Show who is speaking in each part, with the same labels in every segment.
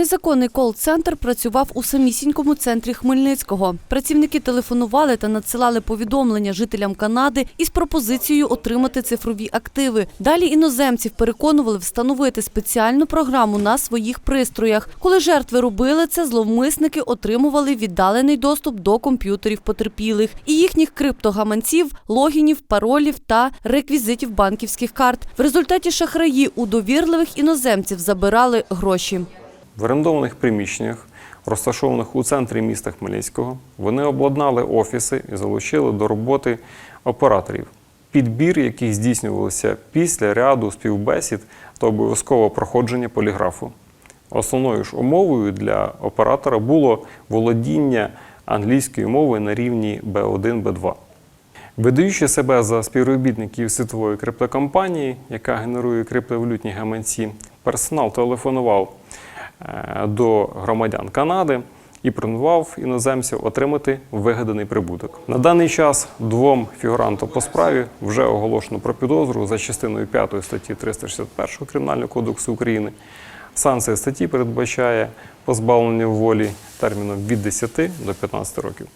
Speaker 1: Незаконний кол-центр працював у самісінькому центрі Хмельницького. Працівники телефонували та надсилали повідомлення жителям Канади із пропозицією отримати цифрові активи. Далі іноземців переконували встановити спеціальну програму на своїх пристроях. Коли жертви робили це, зловмисники отримували віддалений доступ до комп'ютерів потерпілих і їхніх криптогаманців, логінів, паролів та реквізитів банківських карт. В результаті шахраї у довірливих іноземців забирали гроші.
Speaker 2: В орендованих приміщеннях, розташованих у центрі міста Хмельницького, вони обладнали офіси і залучили до роботи операторів, підбір яких здійснювався після ряду співбесід та обов'язкового проходження поліграфу. Основною ж умовою для оператора було володіння англійської мови на рівні B1, B2. Видаючи себе за співробітників світової криптокомпанії, яка генерує криптовалютні гаманці, персонал телефонував до громадян Канади і пропонував іноземців отримати вигаданий прибуток. На даний час двом фігурантам по справі вже оголошено про підозру за частиною 5 статті 361 Кримінального кодексу України. Санкція статті передбачає позбавлення волі терміном від 10 до 15 років.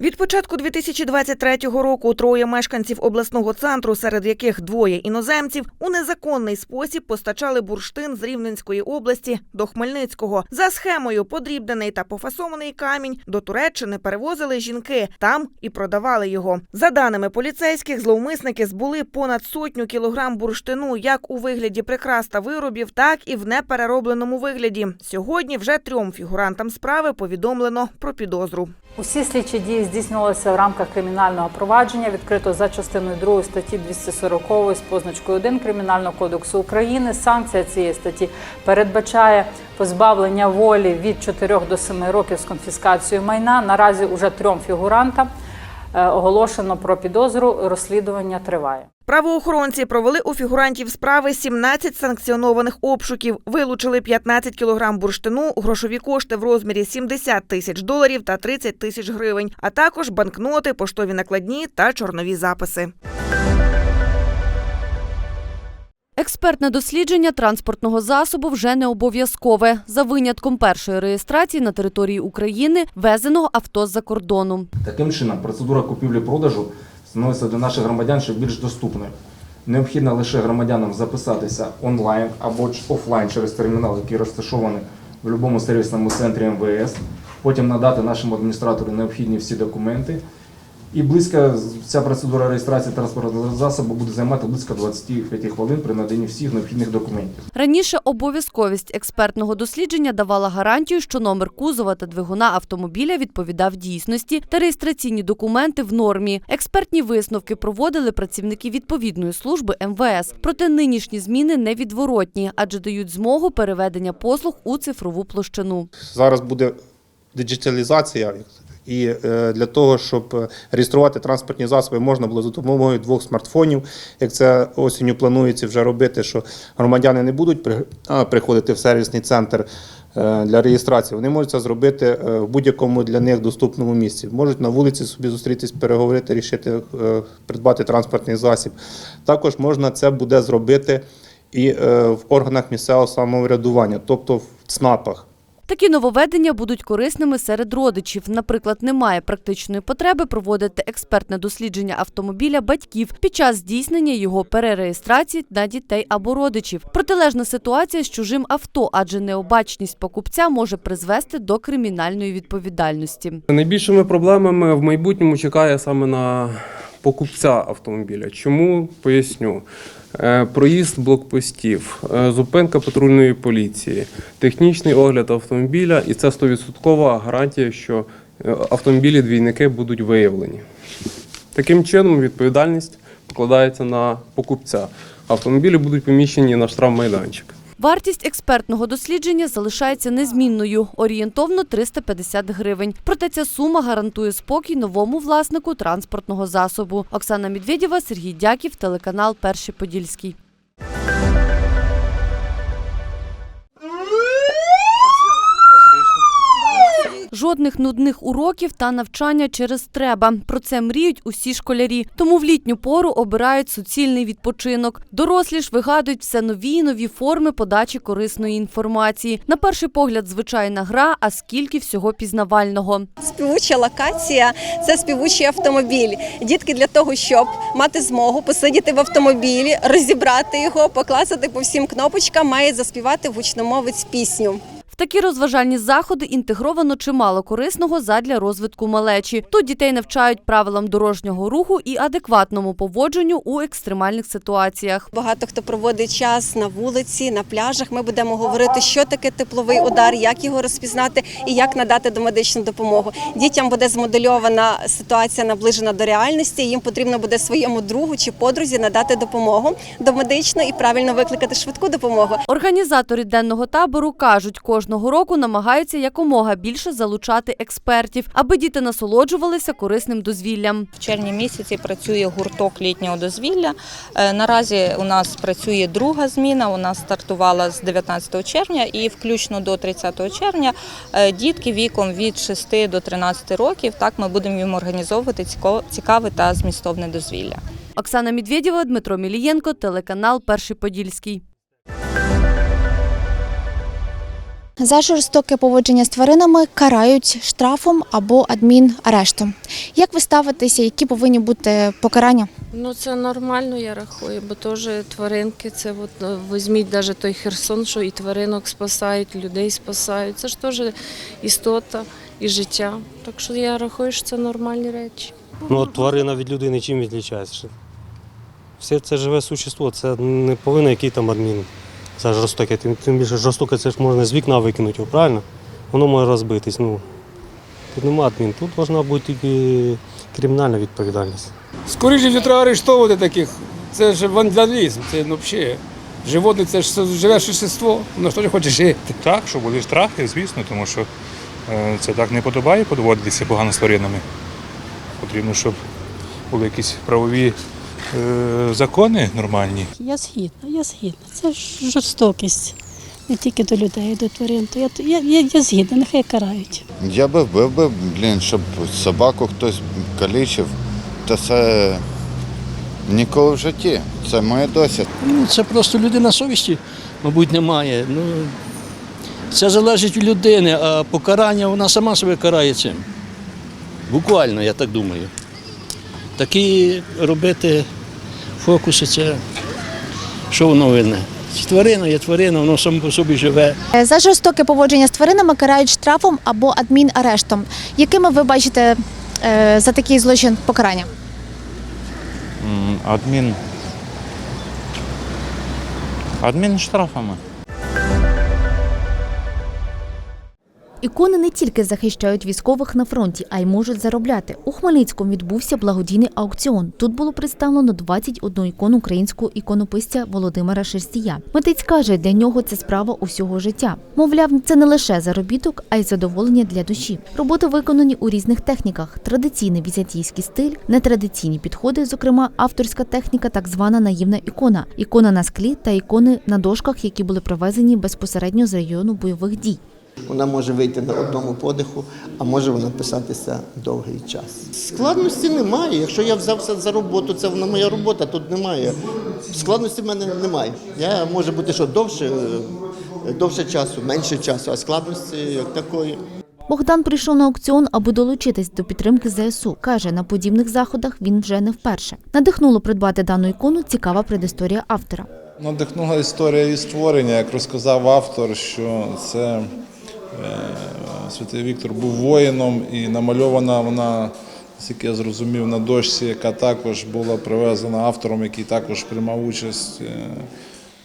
Speaker 3: Від початку 2023 року троє мешканців обласного центру, серед яких двоє іноземців, у незаконний спосіб постачали бурштин з Рівненської області до Хмельницького. За схемою подрібнений та пофасований камінь до Туреччини перевозили жінки там і продавали його. За даними поліцейських, зловмисники збули понад сотню кілограм бурштину, як у вигляді прикрас та виробів, так і в непереробленому вигляді. Сьогодні вже трьом фігурантам справи повідомлено про підозру.
Speaker 4: Усі слідчі дії здійснювалися в рамках кримінального провадження, відкрито за частиною 2 статті 240 з позначкою 1 Кримінального кодексу України. Санкція цієї статті передбачає позбавлення волі від 4 до 7 років з конфіскацією майна. Наразі уже трьом фігурантам оголошено про підозру. Розслідування триває.
Speaker 3: Правоохоронці провели у фігурантів справи 17 санкціонованих обшуків, вилучили 15 кілограм бурштину, грошові кошти в розмірі 70 тисяч доларів та 30 тисяч гривень, а також банкноти, поштові накладні та чорнові записи.
Speaker 1: Експертне дослідження транспортного засобу вже не обов'язкове за винятком першої реєстрації на території України везеного авто з-за кордону.
Speaker 5: Таким чином, процедура купівлі-продажу становиться для наших громадян ще більш доступною. Необхідно лише громадянам записатися онлайн або офлайн через термінал, який розташований в будь-якому сервісному центрі МВС, потім надати нашому адміністратору необхідні всі документи. І близько ця процедура реєстрації транспортного засобу буде займати близько 25 хвилин при наданні всіх необхідних документів.
Speaker 1: Раніше обов'язковість експертного дослідження давала гарантію, що номер кузова та двигуна автомобіля відповідав дійсності та реєстраційні документи в нормі. Експертні висновки проводили працівники відповідної служби МВС. Проте нинішні зміни невідворотні, адже дають змогу переведення послуг у цифрову площину.
Speaker 6: Зараз буде диджиталізація. І е, для того, щоб е, реєструвати транспортні засоби, можна було за допомогою двох смартфонів, як це осінню планується вже робити, що громадяни не будуть при- приходити в сервісний центр е, для реєстрації. Вони можуть це зробити в будь-якому для них доступному місці. Можуть на вулиці собі зустрітись, переговорити, рішити, придбати транспортний засіб. Також можна це буде зробити і в органах місцевого самоврядування, тобто в ЦНАПах.
Speaker 1: Такі нововведення будуть корисними серед родичів. Наприклад, немає практичної потреби проводити експертне дослідження автомобіля батьків під час здійснення його перереєстрації на дітей або родичів. Протилежна ситуація з чужим авто, адже необачність покупця може призвести до кримінальної відповідальності.
Speaker 7: Найбільшими проблемами в майбутньому чекає саме на покупця автомобіля. Чому поясню? Е, Проїзд блокпостів, е, зупинка патрульної поліції, технічний огляд автомобіля, і це 100% гарантія, що е, автомобілі-двійники будуть виявлені. Таким чином, відповідальність покладається на покупця. Автомобілі будуть поміщені на штрафмайданчик.
Speaker 1: Вартість експертного дослідження залишається незмінною – орієнтовно 350 гривень. Проте ця сума гарантує спокій новому власнику транспортного засобу. Оксана Медведєва, Сергій Дяків, телеканал Перший Подільський. Жодних нудних уроків та навчання через треба. Про це мріють усі школярі. Тому в літню пору обирають суцільний відпочинок. Дорослі ж вигадують все нові й нові форми подачі корисної інформації. На перший погляд, звичайна гра, а скільки всього пізнавального.
Speaker 8: Співуча локація це співучий автомобіль. Дітки для того, щоб мати змогу посидіти в автомобілі, розібрати його, поклацати по всім кнопочкам, мають заспівати гучномовець пісню.
Speaker 1: Такі розважальні заходи інтегровано чимало корисного задля розвитку малечі. Тут дітей навчають правилам дорожнього руху і адекватному поводженню у екстремальних ситуаціях.
Speaker 8: Багато хто проводить час на вулиці, на пляжах. Ми будемо говорити, що таке тепловий удар, як його розпізнати і як надати домедичну допомогу. Дітям буде змодельована ситуація наближена до реальності. Їм потрібно буде своєму другу чи подрузі надати допомогу домедичну і правильно викликати швидку допомогу.
Speaker 1: Організатори денного табору кажуть, кожного року намагаються якомога більше залучати експертів, аби діти насолоджувалися корисним дозвіллям.
Speaker 9: В червні місяці працює гурток літнього дозвілля. Е, Наразі у нас працює друга зміна. У нас стартувала з 19 червня і включно до 30 червня е, дітки віком від 6 до 13 років. Так ми будемо їм організовувати цікаве та змістовне дозвілля.
Speaker 1: Оксана Медведєва, Дмитро Мілієнко, телеканал Перший Подільський.
Speaker 10: За жорстоке поводження з тваринами карають штрафом або адмінарештом. Як ви ставитеся, які повинні бути покарання?
Speaker 11: Ну це нормально, я рахую, бо теж тваринки, це от е, візьміть навіть той Херсон, що і тваринок спасають, людей спасають. Це ж теж істота і життя. Так що я рахую, що це нормальні речі.
Speaker 12: Ну, от тварина від людини чим відрізняється? Все це живе существо, це не повинен який там адмін за жорстоке. Тим, тим більше жорстоке це ж можна з вікна викинути, його, правильно? Воно може розбитись. Ну, тут нема адмін, тут повинна бути тільки кримінальна відповідальність.
Speaker 13: Скоріше всього, треба арештовувати таких. Це ж вандалізм, це ну, взагалі. Животне це ж живе существо, воно ж теж хоче жити.
Speaker 14: Так, що були штрафи, звісно, тому що е, це так не подобає поводитися погано з тваринами. Потрібно, щоб були якісь правові закони нормальні.
Speaker 11: Я згідна, я згідна. Це ж жорстокість. Не тільки до людей, до тварин. То я, я, я, я згідна, нехай карають.
Speaker 15: Я би вбив би, блін, щоб собаку хтось калічив, то це ніколи в житті. Це моє досвід.
Speaker 13: Ну, це просто людина совісті, мабуть, немає. Ну, це залежить від людини, а покарання вона сама себе карає цим. Буквально, я так думаю. Такі робити фокуси, це що воно винне? Тварина є тварина, воно само по собі живе.
Speaker 10: Е, За жорстоке поводження з тваринами карають штрафом або адмінарештом. Якими ви бачите е, за такий злочин покарання?
Speaker 15: Адмін. Адмін
Speaker 10: Ікони не тільки захищають військових на фронті, а й можуть заробляти. У Хмельницькому відбувся благодійний аукціон. Тут було представлено 21 ікон українського іконописця Володимира Шерстія. Митець каже, для нього це справа усього життя. Мовляв, це не лише заробіток, а й задоволення для душі. Роботи виконані у різних техніках: традиційний візантійський стиль, нетрадиційні підходи, зокрема авторська техніка, так звана наївна ікона, ікона на склі та ікони на дошках, які були привезені безпосередньо з району бойових дій.
Speaker 13: Вона може вийти на одному подиху, а може вона писатися довгий час. Складності немає. Якщо я взявся за роботу, це вона моя робота, тут немає. Складності в мене немає. Я може бути, що довше, е, довше часу, менше часу, а складності як такої.
Speaker 10: Богдан прийшов на аукціон, аби долучитись до підтримки ЗСУ. Каже, на подібних заходах він вже не вперше. Надихнуло придбати дану ікону цікава предісторія автора.
Speaker 14: Надихнула історія її створення, як розказав автор, що це святий Віктор був воїном і намальована вона, наскільки я зрозумів, на дошці, яка також була привезена автором, який також приймав участь е,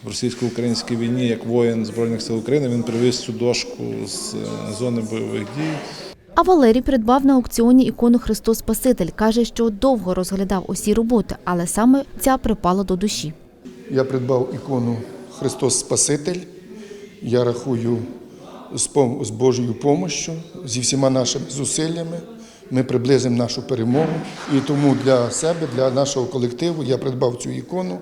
Speaker 14: в російсько-українській війні як воїн Збройних сил України. Він привіз цю дошку з е, зони бойових дій.
Speaker 10: А Валерій придбав на аукціоні ікону Христос Спаситель. Каже, що довго розглядав усі роботи, але саме ця припала до душі.
Speaker 13: Я придбав ікону Христос Спаситель. Я рахую з Божою помощю, зі всіма нашими зусиллями. Ми приблизимо нашу перемогу. І тому для себе, для нашого колективу я придбав цю ікону.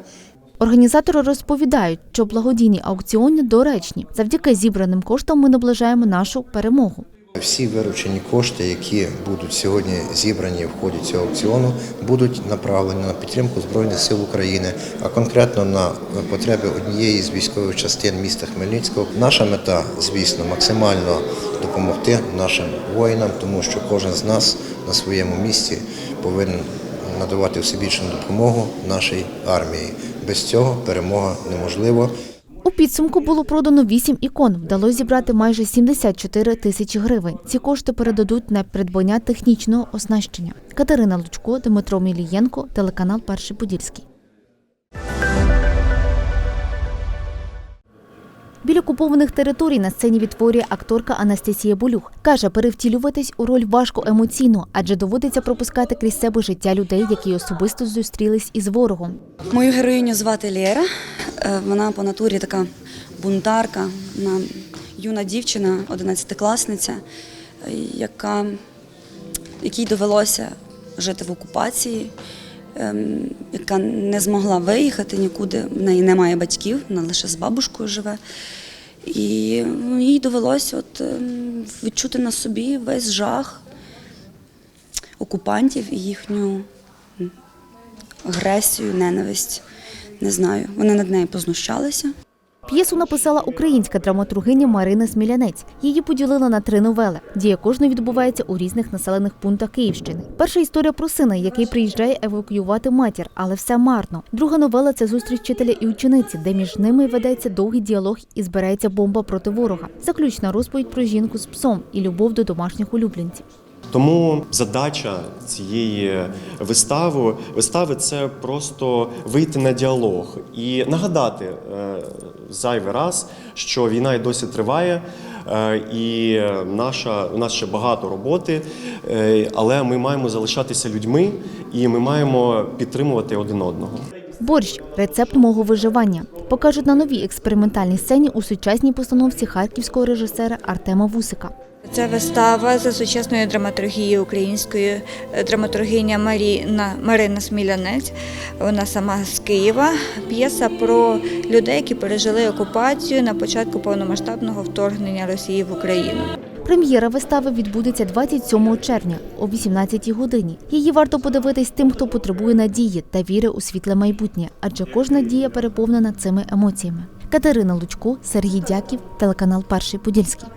Speaker 10: Організатори розповідають, що благодійні аукціони доречні. Завдяки зібраним коштам ми наближаємо нашу перемогу.
Speaker 16: Всі виручені кошти, які будуть сьогодні зібрані в ході цього аукціону, будуть направлені на підтримку Збройних сил України, а конкретно на потреби однієї з військових частин міста Хмельницького. Наша мета, звісно, максимально допомогти нашим воїнам, тому що кожен з нас на своєму місці повинен надавати всебічну допомогу нашій армії. Без цього перемога неможлива.
Speaker 10: У підсумку було продано 8 ікон. Вдалося зібрати майже 74 тисячі гривень. Ці кошти передадуть на придбання технічного оснащення. Катерина Лучко, Дмитро Мілієнко, телеканал Перший Подільський. Біля окупованих територій на сцені відтворює акторка Анастасія Болюх. Каже, перевтілюватись у роль важко емоційно, адже доводиться пропускати крізь себе життя людей, які особисто зустрілись із ворогом.
Speaker 17: Мою героїню звати Лєра. Е, Вона по натурі така бунтарка, вона юна дівчина, одинадцятикласниця, яка, якій довелося жити в окупації, яка не змогла виїхати нікуди. В неї немає батьків, вона лише з бабушкою живе. І ну, їй довелося от, ем, відчути на собі весь жах окупантів і їхню агресію, ненависть. Не знаю. Вони над нею познущалися.
Speaker 10: П'єсу написала українська драматургиня Марина Смілянець. Її поділили на три новели. Дія кожної відбувається у різних населених пунктах Київщини. Перша історія про сина, який приїжджає евакуювати матір, але все марно. Друга новела це зустріч вчителя і учениці, де між ними ведеться довгий діалог і збирається бомба проти ворога. Заключна розповідь про жінку з псом і любов до домашніх улюбленців.
Speaker 18: Тому задача цієї вистави вистави це просто вийти на діалог і нагадати е, зайвий раз, що війна і досі триває. е, І наша у нас ще багато роботи, е, але ми маємо залишатися людьми і ми маємо підтримувати один одного.
Speaker 10: Борщ рецепт мого виживання покажуть на новій експериментальній сцені у сучасній постановці харківського режисера Артема Вусика.
Speaker 19: Це вистава за сучасною драматургією українською драматургиня Маріна Марина Смілянець. Вона сама з Києва. П'єса про людей, які пережили окупацію на початку повномасштабного вторгнення Росії в Україну.
Speaker 10: Прем'єра вистави відбудеться 27 червня о 18 годині. Її варто подивитись тим, хто потребує надії та віри у світле майбутнє, адже кожна дія переповнена цими емоціями. Катерина Лучко, Сергій Дяків, телеканал Перший Подільський.